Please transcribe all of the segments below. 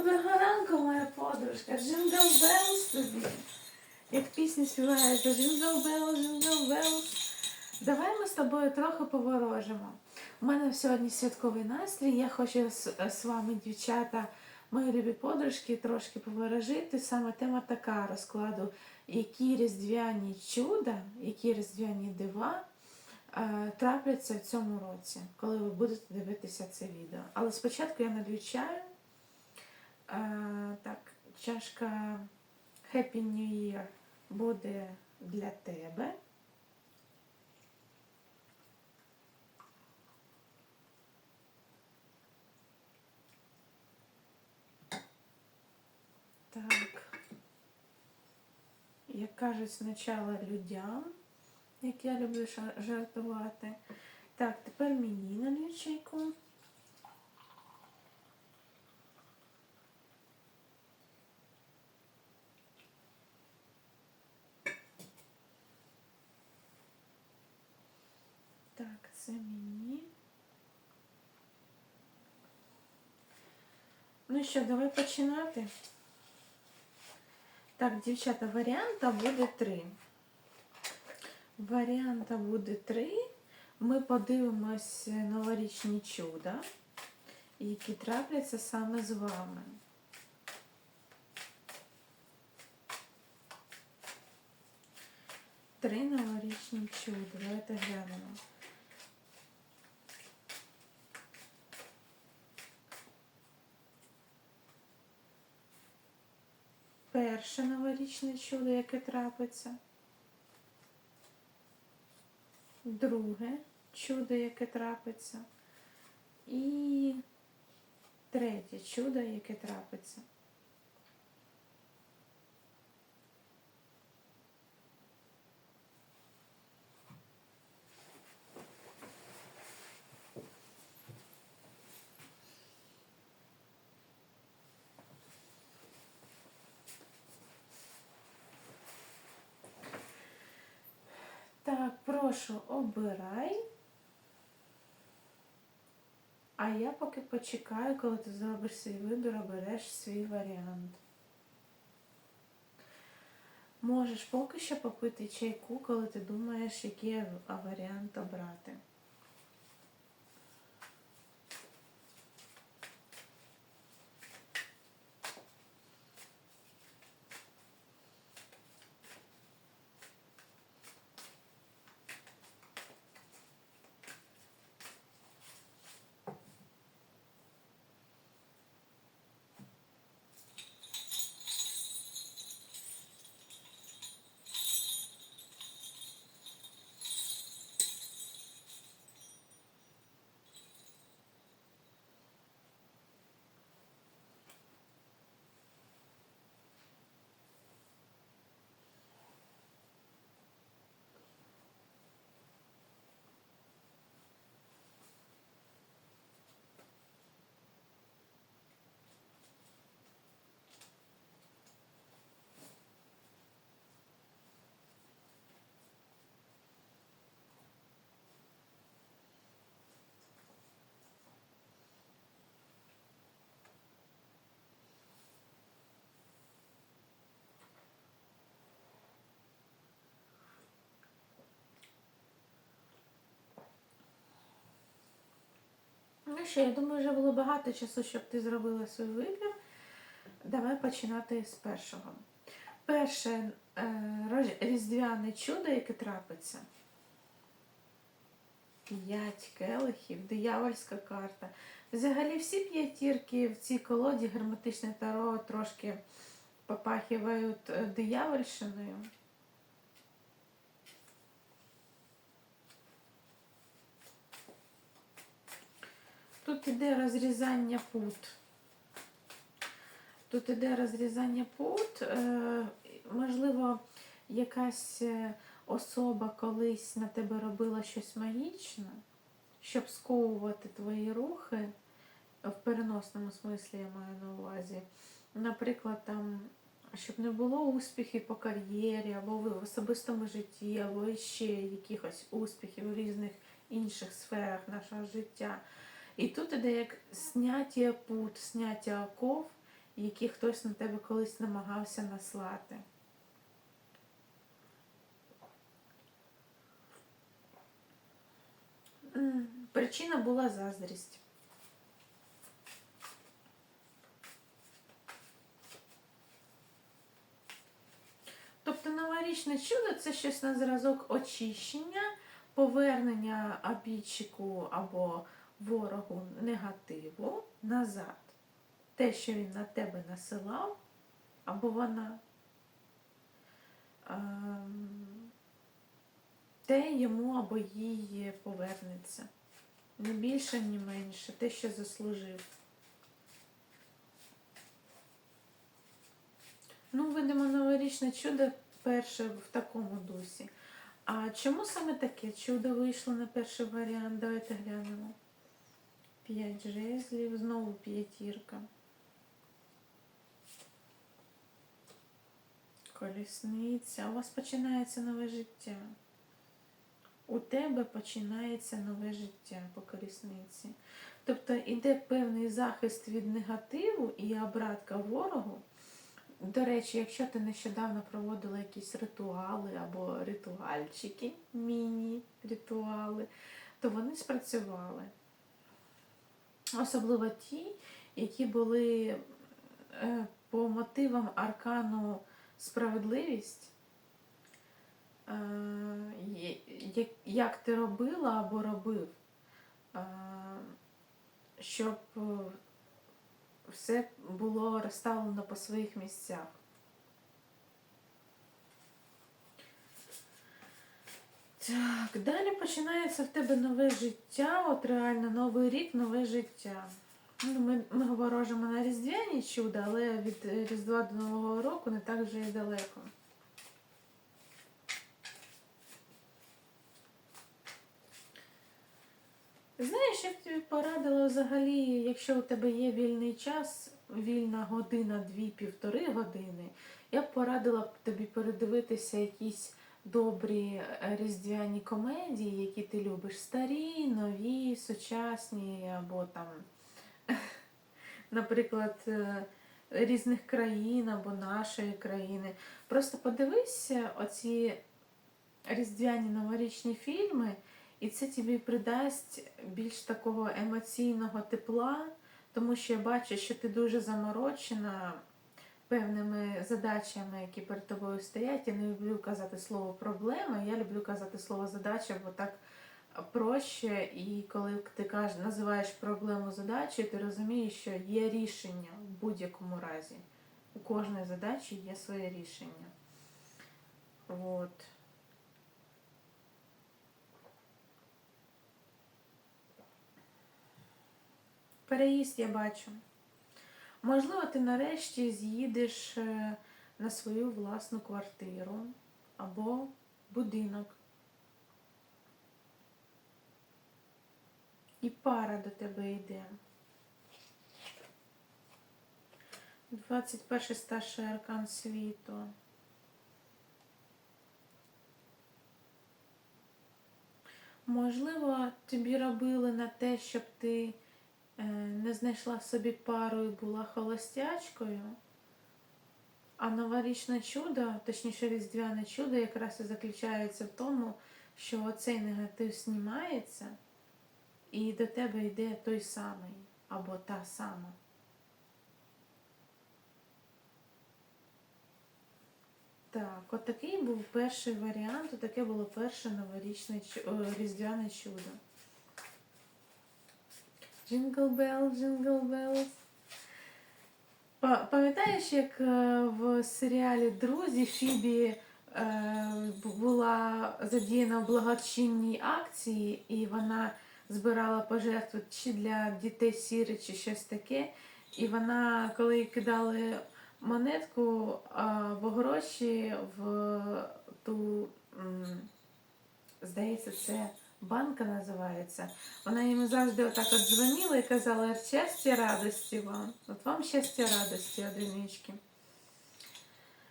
Доброго ранку, моя подружка. Джингл Белс тобі. Як пісня співається Джингл Белс, Джингл Белс. Давай ми з тобою трохи поворожимо. У мене сьогодні святковий настрій. Я хочу з, з вами, дівчата, мої любі подружки, трошки поворожити. Саме тема така розкладу, які різдвяні чуда, які різдвяні дива е, трапляться в цьому році, коли ви будете дивитися це відео. Але спочатку я налью чаю. Е, так, чашка Happy New Year буде для тебе. Так. Як кажуть, спочатку людям, як я люблю жартувати. Так, тепер мені налью чайку. Так, це мені. Ну що, давай починати. Так, дівчата, варіанта буде три. Варіанта буде три. Ми подивимось новорічні чуда, які трапляться саме з вами. Три новорічні чуда. Давайте глянемо. Перше новорічне чудо, яке трапиться. Друге чудо, яке трапиться. І третє чудо, яке трапиться. Так, прошу, обирай. А я поки почекаю, коли ти зробиш свій вибір, обереш свій варіант. Можеш поки що попити чайку, коли ти думаєш, який варіант обрати. Ну що, я думаю, вже було багато часу, щоб ти зробила свій вибір. Давай починати з першого. Перше е, різдвяне чудо, яке трапиться. П'ять келихів, диявольська карта. Взагалі всі п'ятірки в цій колоді герметичне таро трошки попахивають е, диявольщиною. Тут іде розрізання пут. Тут іде розрізання пут. Е, Можливо, якась е, особа колись на тебе робила щось магічне, щоб сковувати твої рухи, в переносному смислі я маю на увазі. Наприклад, там, щоб не було успіхів по кар'єрі, або в особистому житті, або ще якихось успіхів у різних інших сферах нашого життя. І тут іде як зняття пут, зняття оков, які хтось на тебе колись намагався наслати. Причина була заздрість. Тобто новорічне чудо це щось на зразок очищення, повернення обідчику або ворогу негативу назад. Те, що він на тебе насилав, або вона, ем, те йому або їй повернеться. Ні більше, ні менше, те, що заслужив. Ну, видимо, новорічне чудо перше в такому дусі. А чому саме таке чудо вийшло на перший варіант? Давайте глянемо. П'ять жезлів, знову п'ятірка. Колісниця. У вас починається нове життя. У тебе починається нове життя по колісниці. Тобто іде певний захист від негативу і обратка ворогу. До речі, якщо ти нещодавно проводила якісь ритуали або ритуальчики, міні-ритуали, то вони спрацювали. Особливо ті, які були е, по мотивам аркану справедливість. Е, як- ти робила або робив, е, щоб все було розставлено по своїх місцях. Так, далі починається в тебе нове життя, от реально новий рік, нове життя. Ну, Ми, ми говоримо на Різдвяні чудо, але від Різдва до Нового року не так вже і далеко. Знаєш, я б тобі порадила взагалі, якщо у тебе є вільний час, вільна година, дві, півтори години, я б порадила б тобі передивитися якісь добрі е, різдвяні комедії, які ти любиш. Старі, нові, сучасні, або там, наприклад, е, різних країн або нашої країни. Просто подивися оці різдвяні новорічні фільми. І це тобі придасть більш такого емоційного тепла, тому що я бачу, що ти дуже заморочена певними задачами, які перед тобою стоять. Я не люблю казати слово проблема, я люблю казати слово задача, бо так проще. І коли ти кажеш, називаєш проблему задачею, ти розумієш, що є рішення в будь-якому разі. У кожної задачі є своє рішення. От. Переїзд я бачу. Можливо, ти нарешті з'їдеш е, на свою власну квартиру або будинок. І пара до тебе йде. 21 старший аркан світу. Можливо, тобі робили на те, щоб ти не знайшла собі пару і була холостячкою. А новорічне чудо, точніше різдвяне чудо, якраз і заключається в тому, що оцей негатив знімається, і до тебе йде той самий або та сама. Так, от такий був перший варіант, таке було перше новорічне різдвяне чудо. Белл, Джингл Беллс. Па- Пам'ятаєш, як е, в серіалі Друзі Фібі е, була задіяна в благочинній акції, і вона збирала пожертви чи для дітей сіри, чи щось таке. І вона, коли кидали монетку а, в гроші в ту, здається, це банка називається. Вона йому завжди отак от дзвонила і казала щастя, радості вам. От вам щастя, радості, одинички.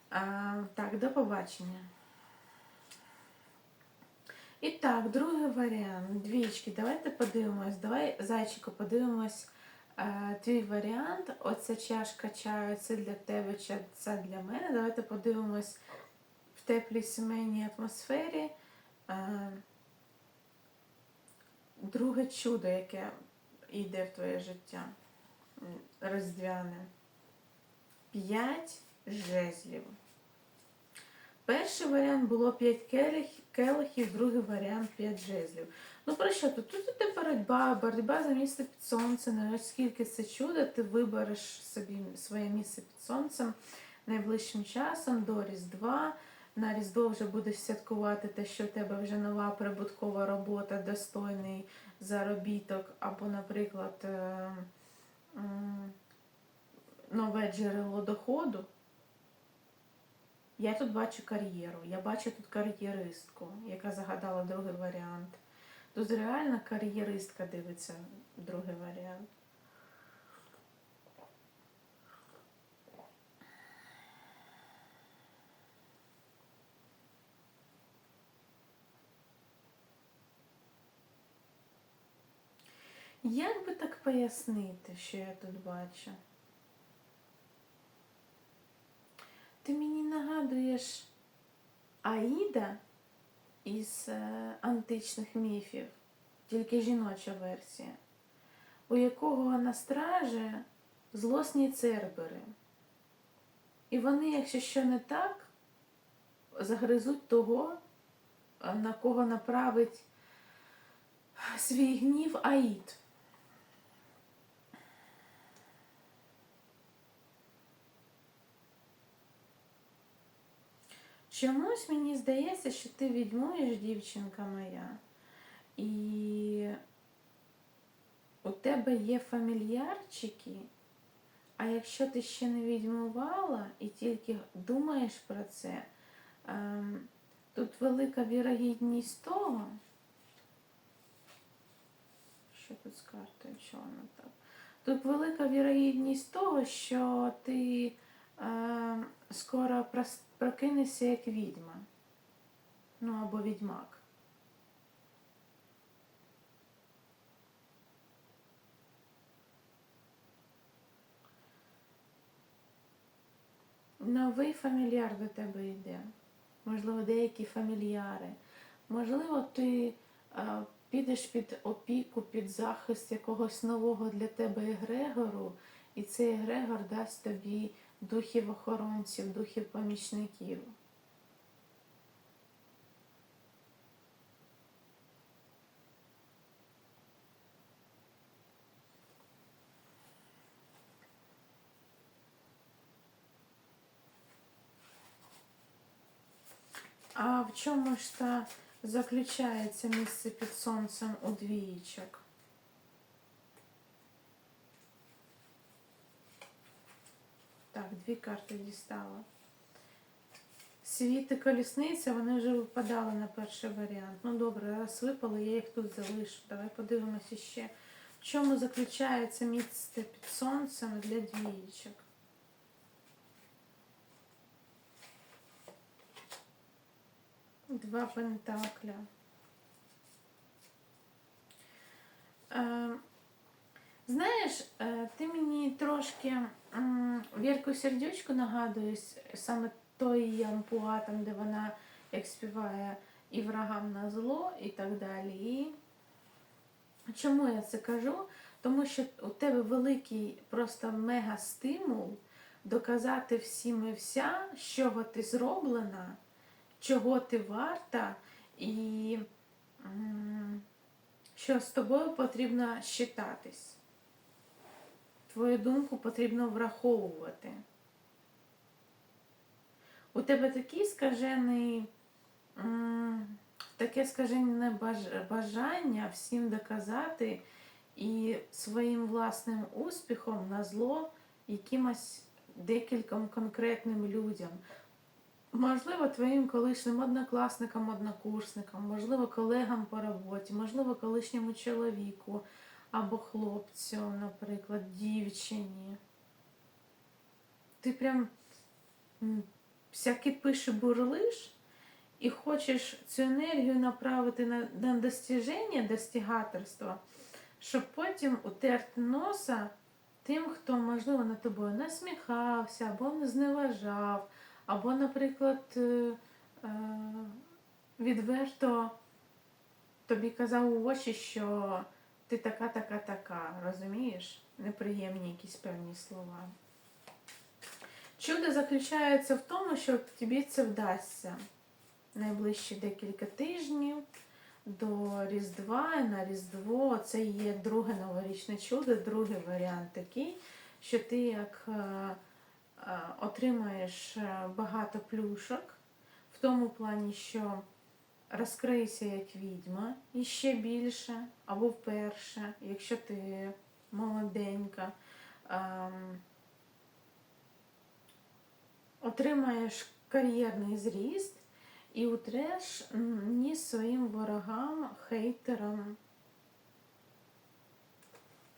А, так, до побачення. І так, другий варіант. Двічки. Давайте подивимось. Давай, зайчику, подивимось е, твій варіант. Оця чашка чаю, це для тебе, це для мене. Давайте подивимось в теплій сімейній атмосфері. Е, друге чудо, яке йде в твоє життя. М, Різдвяне. П'ять жезлів. Перший варіант було 5 келих, келихів, другий варіант 5 жезлів. Ну про що тут? Тут іде боротьба, боротьба за місце під сонцем. Оскільки це чудо, ти вибереш собі своє місце під сонцем найближчим часом до Різдва. На Різдво вже будеш святкувати те, що в тебе вже нова прибуткова робота, достойний заробіток, або, наприклад, е, нове джерело доходу. Я тут бачу кар'єру, я бачу тут кар'єристку, яка загадала другий варіант. Тут реально кар'єристка дивиться другий варіант. Як би так пояснити, що я тут бачу? Ти мені нагадуєш Аїда із е, античних міфів, тільки жіноча версія, у якого на стражі злосні цербери. І вони, якщо що не так, загризуть того, е, на кого направить свій гнів Аїд. Чомусь мені здається, що ти відьмуєш, дівчинка моя, і у тебе є фамільярчики, а якщо ти ще не відьмувала і тільки думаєш про це, ем, тут велика вірогідність того, що тут з картою, чого воно так? Тут велика вірогідність того, що ти е, скоро прос- прокинешся як відьма. Ну або відьмак. Новий фамільяр до тебе йде. Можливо, деякі фамільяри. Можливо, ти е, підеш під опіку, під захист якогось нового для тебе егрегору, і цей егрегор дасть тобі духів охоронців, духів помічників. А в чому ж та заключається місце під сонцем у двієчок? Так, дві карти дістала. Світ і колісниця, вони вже випадали на перший варіант. Ну добре, раз випали, я їх тут залишу. Давай подивимося ще. В чому заключається місце під сонцем для двієчок? Два пентакля. Знаєш, е, ти мені трошки Вірку сердючку нагадуєш, саме той ампуа, там, де вона як співає і врагам на зло, і так далі. І чому я це кажу? Тому що у тебе великий просто мега стимул доказати всім і вся, з чого ти зроблена, чого ти варта, і що з тобою потрібно щитатись. Твою думку потрібно враховувати. У тебе такий скажений, таке скажене бажання всім доказати і своїм власним успіхом на зло якимось декільком конкретним людям. Можливо, твоїм колишнім однокласникам, однокурсникам, можливо, колегам по роботі, можливо, колишньому чоловіку або хлопцю, наприклад, дівчині. Ти прям всякі пиши бурлиш і хочеш цю енергію направити на, на достіження, достігаторство, щоб потім утерти носа тим, хто, можливо, над тобою насміхався, або не зневажав, або, наприклад, е, е, відверто тобі казав у очі, що ти така, така, така, розумієш? Неприємні якісь певні слова. Чудо заключається в тому, що тобі це вдасться найближчі декілька тижнів до Різдва на Різдво. Це є друге новорічне чудо, другий варіант такий, що ти як е, е, отримаєш е, багато плюшок, в тому плані, що розкрийся як відьма і ще більше, або вперше, якщо ти молоденька. Ем, отримаєш кар'єрний зріст і утреш м, ніс своїм ворогам, хейтерам.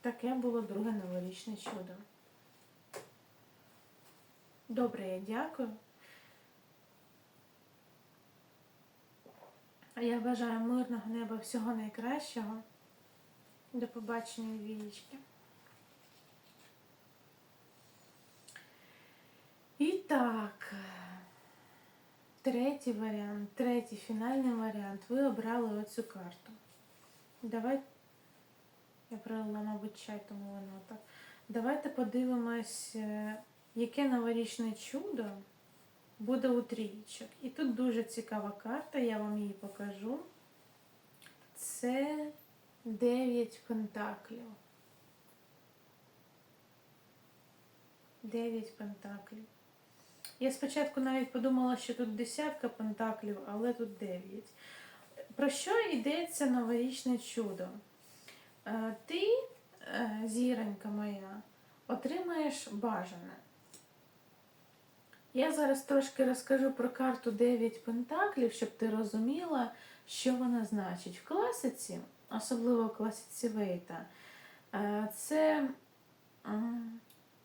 Таке було друге новорічне чудо. Добре, я дякую. Я бажаю мирного неба всього найкращого. До побачення, вічки. І так, третій варіант, третій фінальний варіант. Ви обрали оцю карту. Давай. Я пролила, мабуть, чай, тому воно так. Давайте подивимось, е, яке новорічне чудо буде у трійчок. І тут дуже цікава карта, я вам її покажу. Це 9 пентаклів. 9 пентаклів. Я спочатку навіть подумала, що тут десятка пентаклів, але тут 9. Про що йдеться новорічне чудо? Е, Ти, е, зіронька моя, отримаєш бажане. Я зараз трошки розкажу про карту 9 пентаклів, щоб ти розуміла, що вона значить. В класиці, особливо в класиці Вейта, е, це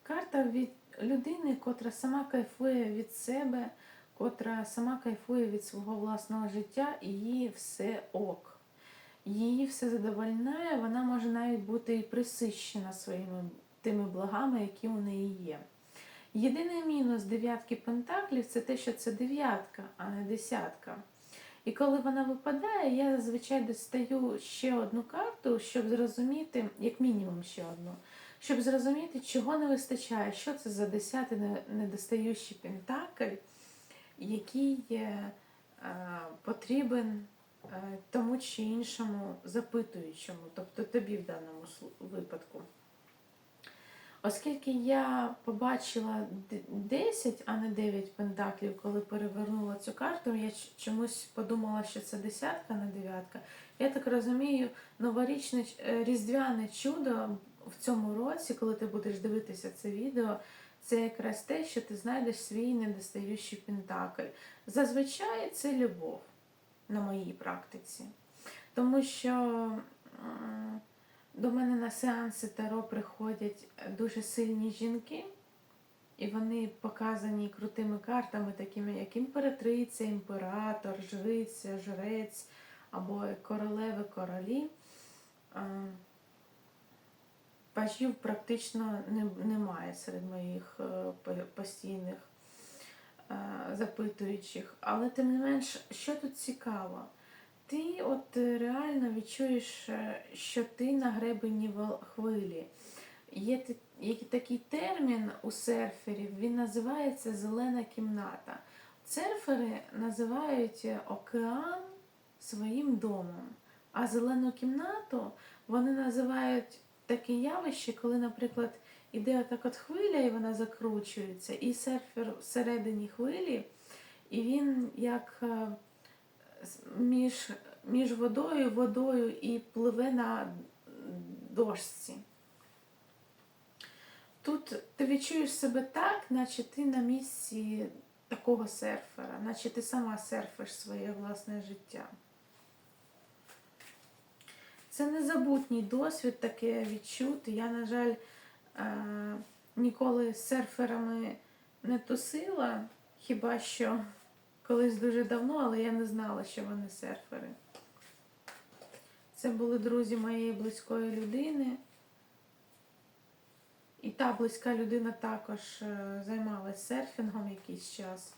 карта від людини, котра сама кайфує від себе, котра сама кайфує від свого власного життя, і їй все ок. Її все задовольняє, вона може навіть бути і присищена своїми тими благами, які у неї є. Єдиний мінус дев'ятки пентаклів це те, що це дев'ятка, а не десятка. І коли вона випадає, я зазвичай достаю ще одну карту, щоб зрозуміти, як мінімум ще одну, щоб зрозуміти, чого не вистачає, що це за десятий не- недостаючий пентакль, який е, е, потрібен е, тому чи іншому запитуючому, тобто тобі в даному випадку. Оскільки я побачила 10, а не 9 пентаклів, коли перевернула цю карту, я чомусь подумала, що це десятка, не дев'ятка. Я так розумію, новорічне е, різдвяне чудо в цьому році, коли ти будеш дивитися це відео, це якраз те, що ти знайдеш свій недостаючий пентакль. Зазвичай це любов на моїй практиці. Тому що до мене на сеанси Таро приходять дуже сильні жінки, і вони показані крутими картами, такими як імператриця, імператор, жриця, жрець або королеви, королі. Пажів практично немає серед моїх е, постійних е, запитуючих. Але тим не менш, що тут цікаво? Ти от е, реально відчуєш, е, що ти на гребені хвилі. Є такий термін у серферів, він називається зелена кімната. Серфери називають е, океан своїм домом, а зелену кімнату вони називають таке явище, коли, наприклад, іде отак от хвиля, і вона закручується, і серфер всередині хвилі, і він як між, між водою, водою і пливе на дошці. Тут ти відчуєш себе так, наче ти на місці такого серфера, наче ти сама серфиш своє власне життя. Це незабутній досвід таке відчути. Я, на жаль, е, ніколи з серферами не тусила, хіба що колись дуже давно, але я не знала, що вони серфери. Це були друзі моєї близької людини. І та близька людина також е, займалась серфінгом якийсь час.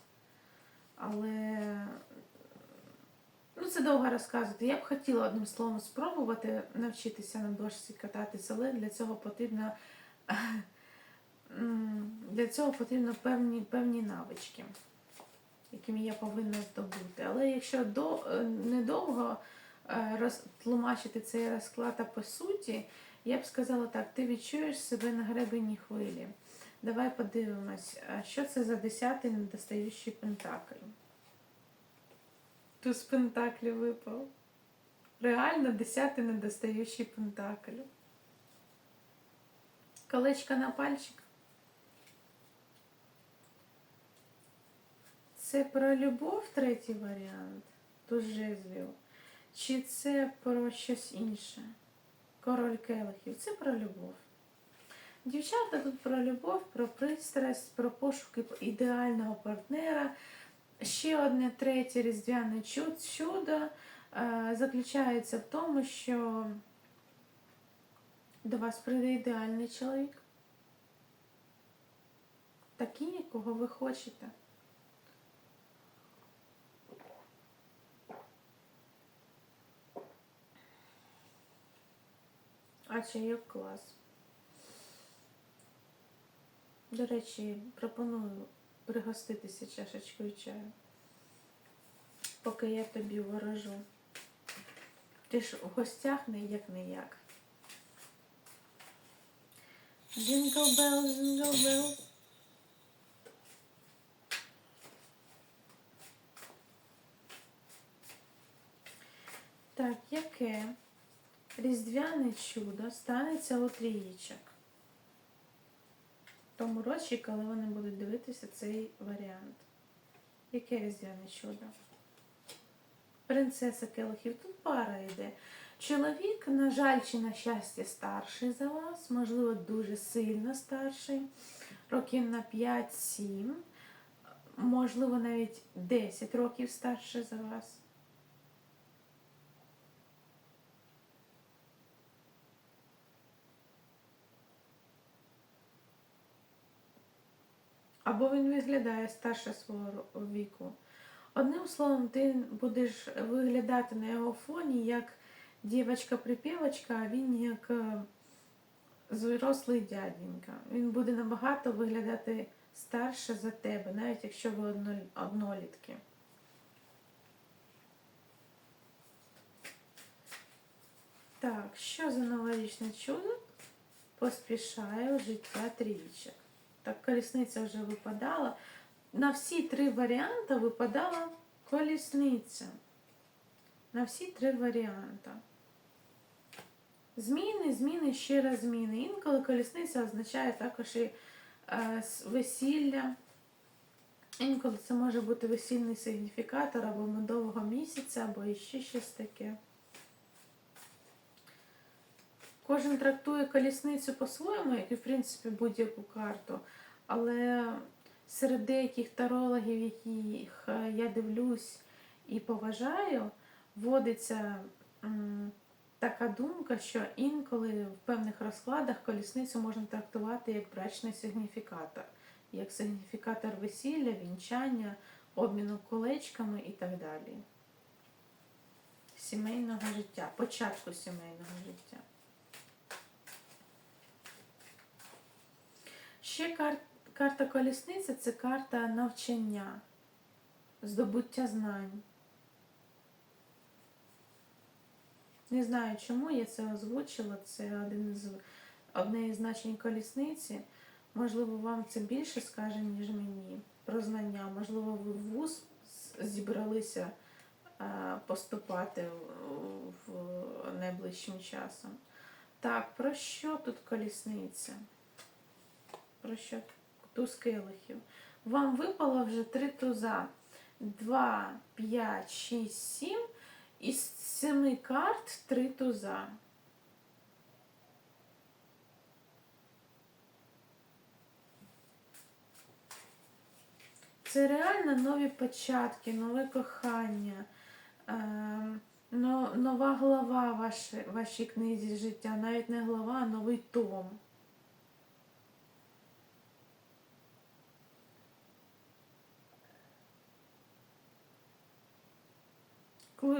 Але ну, це довго розказувати. Я б хотіла одним словом спробувати навчитися на дошці кататися, але для цього потрібно для цього потрібно певні, певні навички, якими я повинна здобути. Але якщо до, е, недовго е, роз, тлумачити цей розклад, а по суті, я б сказала так, ти відчуєш себе на гребені хвилі. Давай подивимось, що це за десятий недостаючий пентакль. Туз пентаклів випав. Реально десятий недостаючий пентакль. Колечко на пальчик. Це про любов третій варіант. Туз жезлів. Чи це про щось інше? Король келихів. Це про любов. Дівчата тут про любов, про пристрасть, про пошуки ідеального партнера. Ще одне третє різдвяне чудо е, заключається в тому, що до вас прийде ідеальний чоловік. Такий, якого ви хочете. А чайок клас. До речі, пропоную пригоститися чашечкою чаю, поки я тобі ворожу. Ти ж в гостях не як не як. Jingle bells. Так, яке різдвяне чудо станеться у трієчок? В тому році, коли вони будуть дивитися цей варіант. Яке різдвяне чудо? Принцеса Келихів. Тут пара йде. Чоловік, на жаль, чи на щастя, старший за вас, можливо, дуже сильно старший, років на 5-7, можливо, навіть 10 років старший за вас. Або він виглядає старше свого віку. Одним словом, ти будеш виглядати на його фоні як дівчинка-припівочка, а він як е, зрослий дяденька. Він буде набагато виглядати старше за тебе, навіть якщо ви однолітки. Так, що за новорічне чудо поспішає в життя трійчик? Так, колісниця вже випадала. На всі три варіанти випадала колісниця. На всі три варіанти. Зміни, зміни, ще раз зміни. Інколи колісниця означає також і е, весілля. Інколи це може бути весільний сигніфікатор або медового місяця, або іще щось таке. Кожен трактує колісницю по-своєму, як і в принципі будь-яку карту. Але серед деяких тарологів, яких е, я дивлюсь і поважаю, вводиться така думка, що інколи в певних розкладах колісницю можна трактувати як брачний сигніфікатор, як сигніфікатор весілля, вінчання, обміну колечками і так далі. Сімейного життя, початку сімейного життя. Ще кар- карта колісниця це карта навчання, здобуття знань. Не знаю, чому я це озвучила. Це один з одне із значень колісниці. Можливо, вам це більше скаже, ніж мені про знання. Можливо, ви в вуз зібралися е, поступати в- найближчим часом. Так, про що тут колісниця? Про що туз келихів? Вам випало вже три туза. 2, 5, 6, 7. Із семи карт три туза. Це реально нові початки, нове кохання, ем, нова глава вашій книзі життя, навіть не глава, а новий том.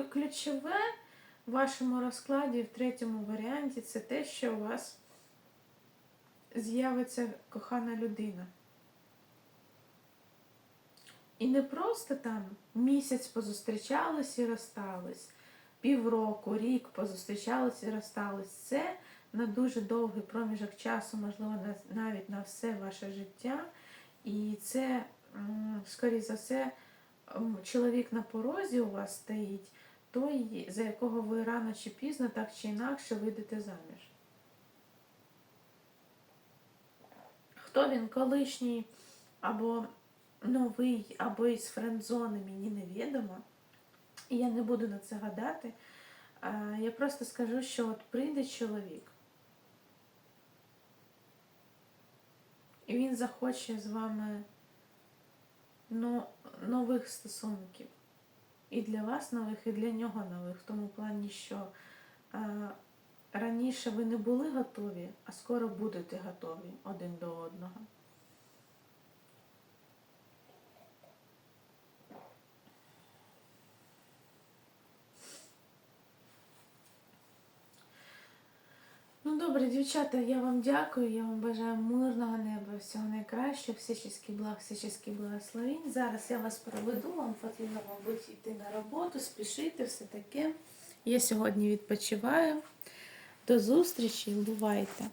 Ключове в вашому розкладі в третьому варіанті це те, що у вас з'явиться кохана людина. І не просто там місяць позустрічались і розстались, півроку, рік позустрічались і розстались. Це на дуже довгий проміжок часу, можливо, навіть на все ваше життя. І це, м, скоріше за все, чоловік на порозі у вас стоїть, той, за якого ви рано чи пізно, так чи інакше вийдете заміж. Хто він колишній або новий, або із френдзони, мені невідомо. І я не буду на це гадати. Я просто скажу, що от прийде чоловік, і він захоче з вами ну, нових стосунків. І для вас нових, і для нього нових. В тому плані, що е, раніше ви не були готові, а скоро будете готові один до одного. Добре, дівчата, я вам дякую, я вам бажаю мирного неба, всього найкращого, всяческий благ, всяческий благословінь. Зараз я вас проведу, вам потрібно, мабуть, йти на роботу, спішити, все таке. Я сьогодні відпочиваю. До зустрічі, бувайте!